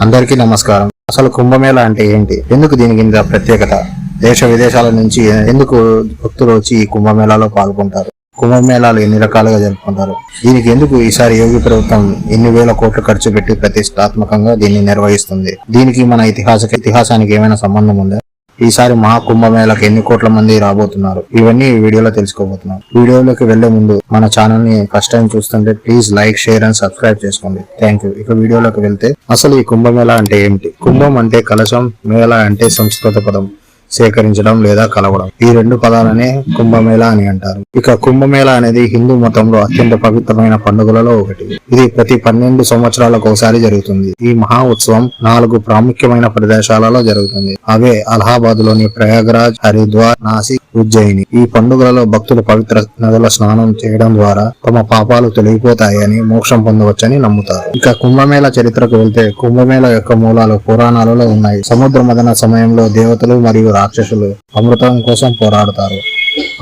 అందరికీ నమస్కారం. అసలు కుంభమేళ అంటే ఏంటి? ఎందుకు దీనికి ఇంత ప్రత్యేకత? దేశ విదేశాల నుంచి ఎందుకు భక్తులు వచ్చి ఈ కుంభమేళాలో పాల్గొంటారు? కుంభమేళాలు ఎన్ని రకాలుగా జరుపుకుంటారు? దీనికి ఎందుకు ఈసారి యోగి ప్రభుత్వం ఎన్ని వేల కోట్లు ఖర్చు పెట్టి ప్రతిష్టాత్మకంగా దీన్ని నిర్వహిస్తుంది? దీనికి మన ఇతిహాస ఇతిహాసానికి ఏమైనా సంబంధం ఉందా? ఈసారి మహాకుంభమేళకు ఎన్ని కోట్ల మంది రాబోతున్నారు? ఇవన్నీ ఈ వీడియోలో తెలుసుకోబోతున్నాం. వీడియోలోకి వెళ్ళే ముందు మన ఛానల్ని ఫస్ట్ టైం చూస్తుంటే please like share and subscribe చేసుకోండి. థ్యాంక్ యూ ఇక వీడియోలోకి వెళ్తే అసలు ఈ కుంభమేళ అంటే ఏమిటి? కుంభం అంటే కలశం మేళ అంటే సంస్కృత పదం. సేకరించడం లేదా కలవడం. ఈ రెండు పదాలనే కుంభమేళ అని అంటారు. ఇక కుంభమేళ అనేది హిందూ మతంలో అత్యంత పవిత్రమైన పండుగలలో ఒకటి. ఇది ప్రతి పన్నెండు సంవత్సరాలకు ఒకసారి జరుగుతుంది. ఈ మహా ఉత్సవం నాలుగు ప్రాముఖ్యమైన ప్రదేశాలలో జరుగుతుంది. అవే అలహాబాద్లోని ప్రయాగరాజ్ హరిద్వార్ నాసిక్ ఉజ్జయిని. ఈ పండుగలలో భక్తులు పవిత్ర నదుల స్నానం చేయడం ద్వారా తమ పాపాలు తొలగిపోతాయని మోక్షం పొందవచ్చని నమ్ముతారు. ఇక కుంభమేళ చరిత్రకు వెళ్తే కుంభమేళ యొక్క మూలాలు పురాణాలలో ఉన్నాయి. సముద్ర మదన సమయంలో దేవతలు మరియు రాక్షసులు అమృతం కోసం పోరాడుతారు.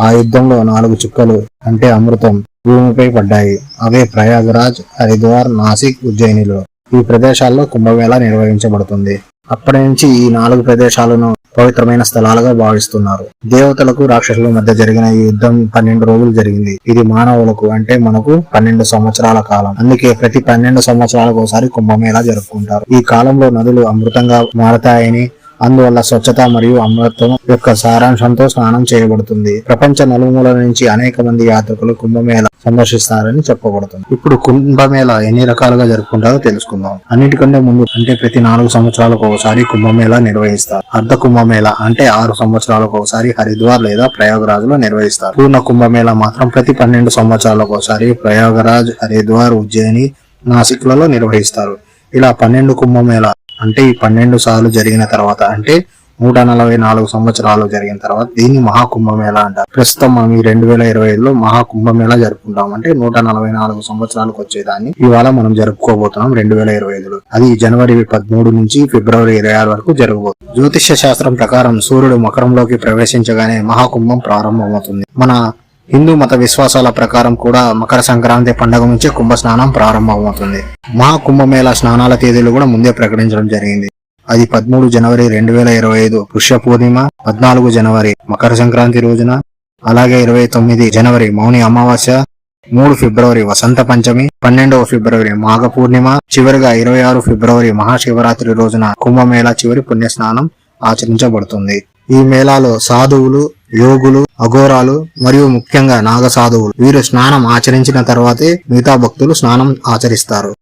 ఆ యుద్ధంలో నాలుగు చుక్కలు అంటే అమృతం భూమిపై పడ్డాయి. అవే ప్రయాగరాజ్ హరిద్వార్ నాసిక్ ఉజ్జయినిలో. ఈ ప్రదేశాల్లో కుంభమేళ నిర్వహించబడుతుంది. అప్పటి నుంచి ఈ నాలుగు ప్రదేశాలను పవిత్రమైన స్థలాలుగా భావిస్తున్నారు. దేవతలకు రాక్షసుల మధ్య జరిగిన ఈ యుద్ధం పన్నెండు రోజులు జరిగింది. ఇది మానవులకు అంటే మనకు పన్నెండు సంవత్సరాల కాలం. అందుకే ప్రతి పన్నెండు సంవత్సరాలకు ఒకసారి కుంభమేళా జరుపుకుంటారు. ఈ కాలంలో నదులు అమృతంగా మారతాయని అందువల్ల స్వచ్ఛత మరియు అమృతం యొక్క సారాంశంతో స్నానం చేయబడుతుంది. ప్రపంచ నలుమూల నుంచి అనేక మంది యాత్రికులు కుంభమేళ సందర్శిస్తారని చెప్పబడుతుంది. ఇప్పుడు కుంభమేళ ఎన్ని రకాలుగా జరుపుకుంటారో తెలుసుకుందాం. అన్నిటికంటే ముందు అంటే ప్రతి నాలుగు సంవత్సరాలకు ఒకసారి కుంభమేళ నిర్వహిస్తారు. అర్ధ కుంభమేళ అంటే ఆరు సంవత్సరాలకు ఒకసారి హరిద్వార్ లేదా ప్రయాగరాజ్లో నిర్వహిస్తారు. పూర్ణ కుంభమేళ మాత్రం ప్రతి పన్నెండు సంవత్సరాలకు ఒకసారి ప్రయాగరాజ్ హరిద్వార్ ఉజ్జయిని నాసిక్లలో నిర్వహిస్తారు. ఇలా పన్నెండు కుంభమేళ అంటే ఈ పన్నెండు సార్లు జరిగిన తర్వాత అంటే నూట నలభై నాలుగు సంవత్సరాలు జరిగిన తర్వాత దీన్ని మహాకుంభమేళ అంటారు. ప్రస్తుతం మనం ఈ రెండు వేల ఇరవై ఐదులో మహాకుంభమేళ జరుపుకుంటాం. అంటే నూట నలభై నాలుగు సంవత్సరాలకు వచ్చేదాన్ని. ఇవాళ మనం జరుపుకోబోతున్నాం రెండు వేల ఇరవై ఐదులో. అది జనవరి పదమూడు నుంచి ఫిబ్రవరి ఇరవై ఆరు వరకు జరగబోతుంది. జ్యోతిష్య శాస్త్రం ప్రకారం సూర్యుడు మకరంలోకి ప్రవేశించగానే మహాకుంభం ప్రారంభమవుతుంది. మన హిందూ మత విశ్వాసాల ప్రకారం కూడా మకర సంక్రాంతి పండుగ నుంచే కుంభ స్నానం ప్రారంభమవుతుంది. మహాకుంభమేళ స్నానాల తేదీలు కూడా ముందే ప్రకటించడం జరిగింది. అది పదమూడు జనవరి రెండు వేల ఇరవై ఐదు పుష్య పూర్ణిమ పద్నాలుగు జనవరి మకర సంక్రాంతి రోజున అలాగే ఇరవై తొమ్మిది జనవరి మౌని అమావాస్య మూడు ఫిబ్రవరి వసంత పంచమి పన్నెండవ ఫిబ్రవరి మాఘ పూర్ణిమ చివరిగా ఇరవై ఆరు ఫిబ్రవరి మహాశివరాత్రి రోజున కుంభమేళా చివరి పుణ్యస్నానం ఆచరించబడుతుంది. ఈ మేళాలో సాధువులు యోగులు అఘోరాలు మరియు ముఖ్యంగా నాగ సాధువులు వీరు స్నానం ఆచరించిన తర్వాతే మిగతా భక్తులు స్నానం ఆచరిస్తారు.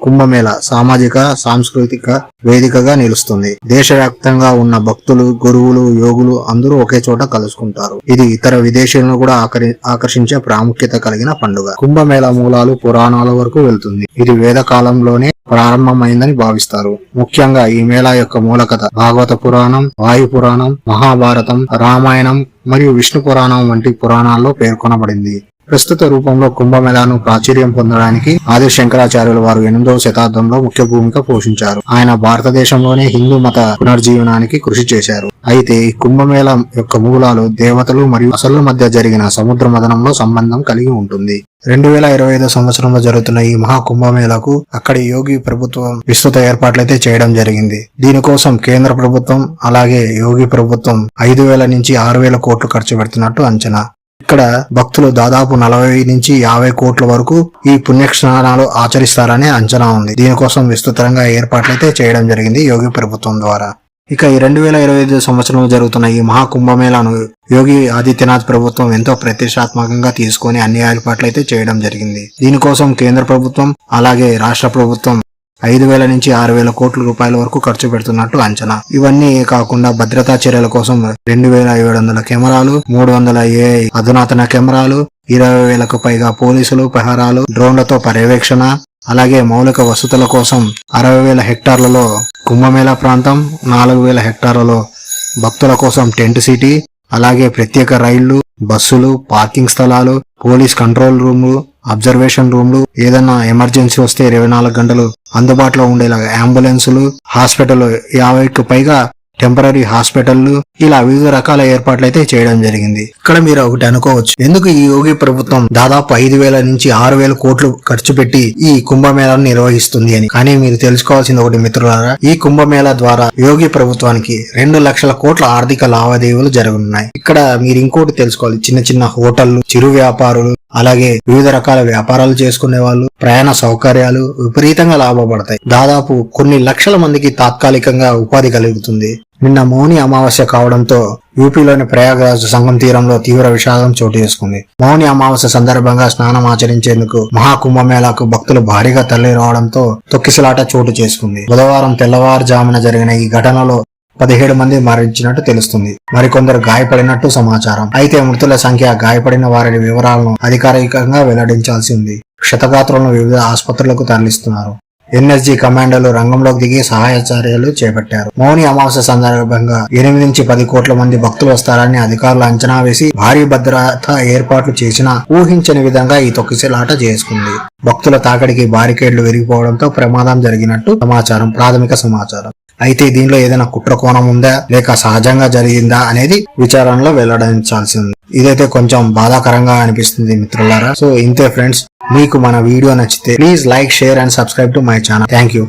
కుంభమేళ సామాజిక సాంస్కృతిక వేదికగా నిలుస్తుంది. దేశవ్యాప్తంగా ఉన్న భక్తులు గురువులు యోగులు అందరూ ఒకే చోట కలుసుకుంటారు. ఇది ఇతర విదేశీయులను కూడా ఆకరి- ఆకర్షించే ప్రాముఖ్యత కలిగిన పండుగ. కుంభమేళ మూలాలు పురాణాల వరకు వెళ్తుంది. ఇది వేద కాలంలోనే ప్రారంభమైందని భావిస్తారు. ముఖ్యంగా ఈ మేళా యొక్క మూలకథ భాగవత పురాణం వాయు పురాణం మహాభారతం రామాయణం మరియు విష్ణు పురాణం వంటి పురాణాల్లో పేర్కొనబడింది. ప్రస్తుత రూపంలో కుంభమేళాను ప్రాచుర్యం పొందడానికి ఆది శంకరాచార్యుల వారు ఎనిమిదవ శతాబ్దంలో ముఖ్య భూమిక పోషించారు. ఆయన భారతదేశంలోనే హిందూ మత పునర్జీవనానికి కృషి చేశారు. అయితే ఈ కుంభమేళ యొక్క మూలాలు దేవతలు మరియు అసలు మధ్య జరిగిన సముద్ర మదనంలో సంబంధం కలిగి ఉంటుంది. రెండు వేల ఇరవై ఐదో సంవత్సరంలో జరుగుతున్న ఈ మహా కుంభమేళకు అక్కడి యోగి ప్రభుత్వం విస్తృత ఏర్పాట్లయితే చేయడం జరిగింది. దీనికోసం కేంద్ర ప్రభుత్వం అలాగే యోగి ప్రభుత్వం ఐదు వేల నుంచి ఆరు వేల కోట్లు ఖర్చు పెడుతున్నట్టు అంచనా. ఇక్కడ భక్తులు దాదాపు నలభై నుంచి యాభై కోట్ల వరకు ఈ పుణ్యక్షణాలు ఆచరిస్తారనే అంచనా ఉంది. దీనికోసం విస్తృతంగా ఏర్పాట్లయితే చేయడం జరిగింది యోగి ప్రభుత్వం ద్వారా. ఇక ఈ రెండు వేల ఇరవై ఐదు సంవత్సరంలో జరుగుతున్న ఈ మహాకుంభమేళాను యోగి ఆదిత్యనాథ్ ప్రభుత్వం ఎంతో ప్రతిష్టాత్మకంగా తీసుకొని అన్ని ఏర్పాట్లయితే చేయడం జరిగింది. దీనికోసం కేంద్ర ప్రభుత్వం అలాగే రాష్ట్ర ప్రభుత్వం ఐదు వేల నుంచి ఆరు వేల కోట్ల రూపాయల వరకు ఖర్చు పెడుతున్నట్టు అంచనా. ఇవన్నీ కాకుండా భద్రతా చర్యల కోసం రెండు వేల ఏడు వందల కెమెరాలు మూడు వందల ఏ అధునాతన కెమెరాలు ఇరవై వేలకు పైగా పోలీసులు పహారాలు డ్రోన్లతో పర్యవేక్షణ అలాగే మౌలిక వసతుల కోసం అరవై వేల హెక్టార్లలో కుంభమేళా ప్రాంతం నాలుగు వేల హెక్టార్లలో భక్తుల కోసం టెంట్ సిటీ అలాగే ప్రత్యేక రైళ్ళు బస్సులు పార్కింగ్ స్థలాలు పోలీస్ కంట్రోల్ రూమ్లు అబ్జర్వేషన్ రూమ్లు ఏదైనా ఎమర్జెన్సీ వస్తే ఇరవై నాలుగు గంటలు అందుబాటులో ఉండేలాగా అంబులెన్సులు హాస్పిటల్ యాభైకి పైగా టెంపరీ హాస్పిటల్లు ఇలా వివిధ రకాల ఏర్పాట్లు అయితే చేయడం జరిగింది. ఇక్కడ మీరు ఒకటి అనుకోవచ్చు. ఎందుకు ఈ యోగి ప్రభుత్వం దాదాపు ఐదు వేల నుంచి ఆరు వేల కోట్లు ఖర్చు పెట్టి ఈ కుంభమేళాను నిర్వహిస్తుంది అని? కానీ మీరు తెలుసుకోవాల్సింది ఒకటి మిత్రులారా ఈ కుంభమేళా ద్వారా యోగి ప్రభుత్వానికి రెండు లక్షల కోట్ల ఆర్థిక లావాదేవీలు జరగనున్నాయి. ఇక్కడ మీరు ఇంకోటి తెలుసుకోవాలి. చిన్న చిన్న హోటళ్ళు చిరు వ్యాపారులు అలాగే వివిధ రకాల వ్యాపారాలు చేసుకునే వాళ్ళు ప్రయాణ సౌకర్యాలు విపరీతంగా లాభపడతాయి. దాదాపు కొన్ని లక్షల మందికి తాత్కాలికంగా ఉపాధి కలుగుతుంది. నిన్న మౌని అమావాస్య కావడంతో యూపీలోని ప్రయాగరాజ్ సంఘం తీరంలో తీవ్ర విషాదం చోటు చేసుకుంది. మౌని అమావాస్య సందర్భంగా స్నానం ఆచరించేందుకు మహాకుంభమేళాకు భక్తులు భారీగా తరలి రావడంతో తొక్కిసలాట చోటు చేసుకుంది. బుధవారం తెల్లవారుజామున జరిగిన ఈ ఘటనలో పదిహేడు మంది మరణించినట్టు తెలుస్తుంది. మరికొందరు గాయపడినట్టు సమాచారం. అయితే మృతుల సంఖ్య గాయపడిన వారి వివరాలను అధికారికంగా వెల్లడించాల్సి ఉంది. క్షతగాత్రులను వివిధ ఆసుపత్రులకు తరలిస్తున్నారు. ఎన్ఎస్జీ కమాండోలు రంగంలోకి దిగి సహాయ చర్యలు చేపట్టారు. మౌని అమావాస్య సందర్భంగా ఎనిమిది నుంచి పది కోట్ల మంది భక్తులు వస్తారని అధికారులు అంచనా వేసి భారీ భద్రత ఏర్పాట్లు చేసినా ఊహించని విధంగా ఈ తొక్కిసలాట చేసుకుంది. భక్తుల తాకడికి బారికేడ్లు విరిగిపోవడంతో ప్రమాదం జరిగినట్టు సమాచారం ప్రాథమిక సమాచారం. అయితే దీనిలో ఏదైనా కుట్ర కోణం ఉందా? లేక సహజంగా జరిగిందా? అనేది విచారణలో వెల్లడించాల్సి ఉంది ఇదైతే కొంచెం బాధాకరంగా అనిపిస్తుంది మిత్రులారా. సో ఇంతే ఫ్రెండ్స్. మీకు మన వీడియో నచ్చితే please like share and subscribe to my channel. Thank you.